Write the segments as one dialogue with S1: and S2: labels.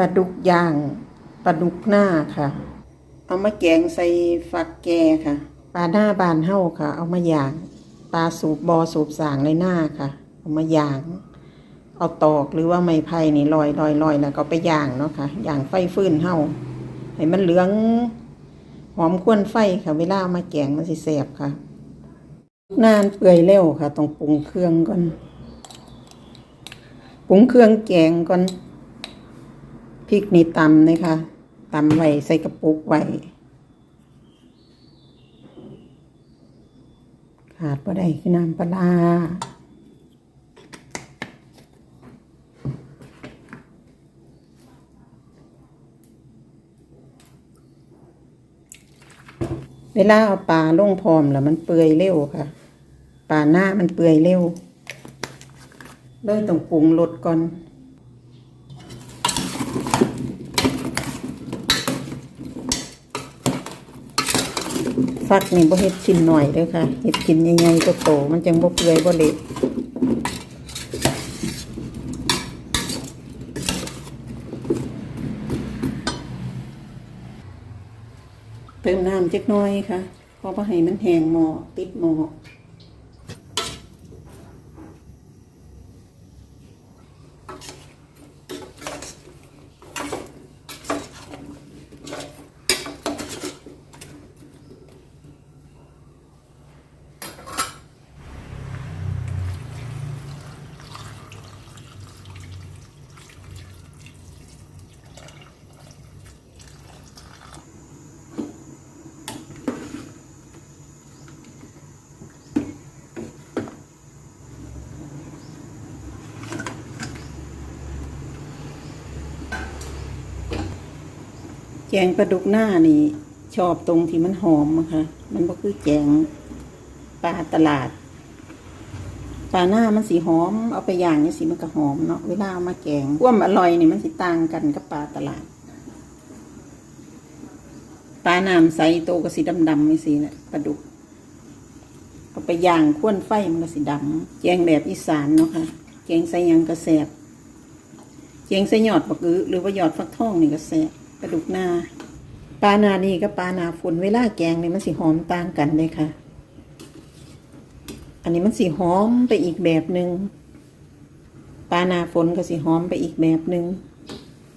S1: ปลาดุกย่างปลาดุกหน้าค่ะ เอามาแกงใส่ฟักแกค่ะปลาหน้าบานเห่าค่ะ เอามาย่างปลาสูบบอสูบสางในหน้าค่ะ เอามาย่าง เอาตอกหรือว่าไม้ไผ่นี่ลอยลอยลอยแล้วก็ไปย่างเนาะค่ะย่างไฟฟื้นเห่าให้มันเหลืองหอมควนไฟค่ะ เวลาเอามาแกงมันสิแสบค่ะนานเปื่อยเร็วค่ะ ต้องปรุงเครื่องก่อนปรุงเครื่องแกงก่อน พริกนี่ตำเลยค่ะตำไว้ใส่กระปุกไว้ขาดบ่ได้คือน้ำปลาร้าเวลาเอาปลาลงพร้อมแล้วมันเปื่อยเร็วค่ะปลาหน้ามันเปื่อยเร็วเลยต้องปรุงรสก่อน ฟักนี่บ่เฮ็ดชิ้นหน่อยเด้อค่ะเฮ็ดชิ้นใหญ่ๆก็โตๆมันจังบ่เปื่อยบ่เละเติมน้ำจักหน่อยค่ะเพราะว่าให้มันแห้งหม้อติดหม้อ แกงปลาดุกหน้านี่ชอบตรงที่มันหอมอะค่ะมันก็คือแกงปลาตลาด ปลาหน้ามันสีหอม เอาไปย่างนี่สิมันก็หอมเนาะ เวลาเอามาแกงความอร่อยนี่มันสิต่างกันกับปลาตลาด ปลาน้ำใสโตก็สีดำๆนี่สิแหละปลาดุก เอาไปย่างข้วนไฟมันก็สีดำ แกงแบบอีสานเนาะค่ะ แกงใส่ยังกระแสบแกงใส่หยอดบักอื้อหรือว่าหยอดฟักทองนี่ก็แซบ ปลาดุกนาปลานานี่กับปลานาฝนเวลาแกงเนี่ยมันสีหอมต่างกันเลยค่ะ อันนี้มันสีหอมไปอีกแบบหนึง่งปลานาฝนก็สีหอมไปอีกแบบหนึง่ง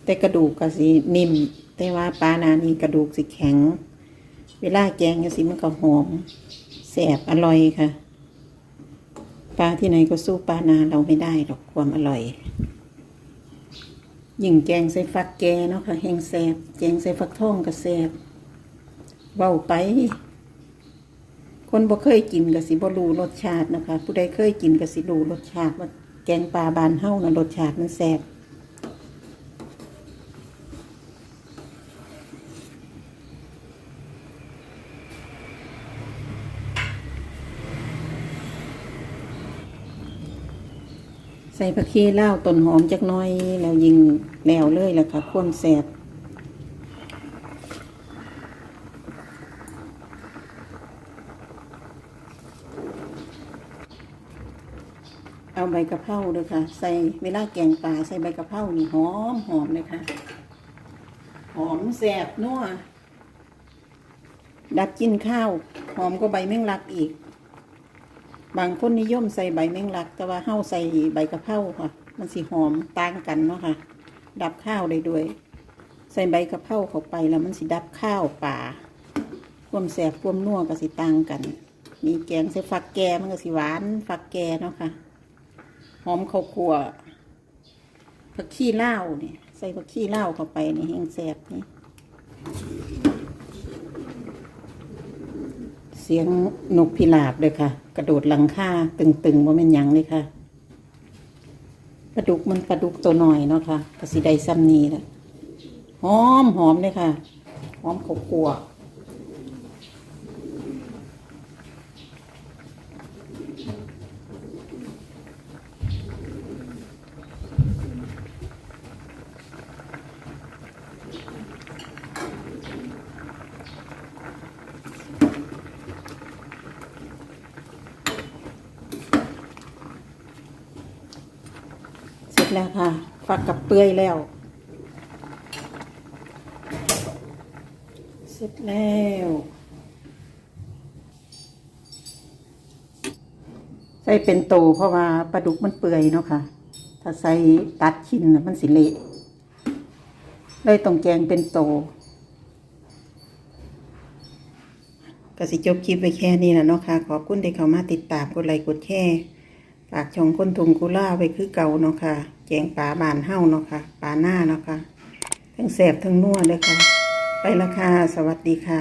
S1: แต่กระดูกก็สีนิ่ม แต่ว่าปลานานี่กระดูกสีแข็ง เวลาแกงก็สีมันก็หอมแสบอร่อยค่ะ ปลาที่ไหนก็สู้ปลานาเราไม่ได้หรอกความอร่อย ยิ่งแกงใส่ฟักแกเนาะค่ะแห้งแสบแกงใส่ฟักทองก็แสบเว้าไป คนบ่เคยกินก็สิบ่รู้รสชาตินะคะ ผู้ใดเคยกินก็สิรู้รสชาติว่าแกงปลาบานเฮ้านะรสชาติมันแสบใส่ผักชีลาต้นหอมจักน้อย แล้วยิงแล้วเลยแหละค่ะข้นแซบเอาใบกะเพราด้วยค่ะ ใส่เวลาแกงปลาใส่ใบกะเพรานี่หอมหอมเลยค่ะ หอมแสบนัวดับกินข้าว หอมก็ใบแมงลักอีก บางคนนิยมใส่ใบแมงลัก แต่ว่าเฮาใส่ใบกะเพราค่ะ มันสิหอมต่างกันเนาะค่ะ ดับข้าวได้ด้วย ใส่ใบกะเพราเข้าไปแล้วมันสิดับข้าวป่าความแสบความนัวก็สิต่างกัน มีแกงใส่ฝักแกมันก็สิหวานฝักแกเนาะค่ะ หอมข้าวคั่วผักขี้เหล้าเนี่ยใส่ผักขี้เหล้าเข้าไปนี่แห้งแซ่บนี่ สียงนกพิราบเลยค่ะ กระโดดหลังคาตึงๆว่าเป็นยังเลยค่ะปลาดุกมันปลาดุกตัวหน่อยเนาะค่ะกระสีใดซ้ำนีแหละหอมหอมเลยค่ะ หอมข้าว แล้วค่ะ ฝักกับเปื่อยแล้ว เสร็จแล้ว ใส่เป็นโตเพราะว่าปลาดุกมันเปื่อยเนาะค่ะ ถ้าใส่ตัดชิ้นมันสิเละเลยต้องแกงเป็นโตก็สิจบคลิปไปแค่นี้แหละเนาะค่ะ ขอบคุณที่เข้ามาติดตามกดไลค์กดแชร์ ฝากช่องคนทุงกุล่าไว้คือเก่าเนาะค่ะแกงปลาบานเห่าเนาะค่ะปลาหน้าเนาะค่ะทั้งแสบทั้งนัวเลยค่ะ ไปละค่ะสวัสดีค่ะ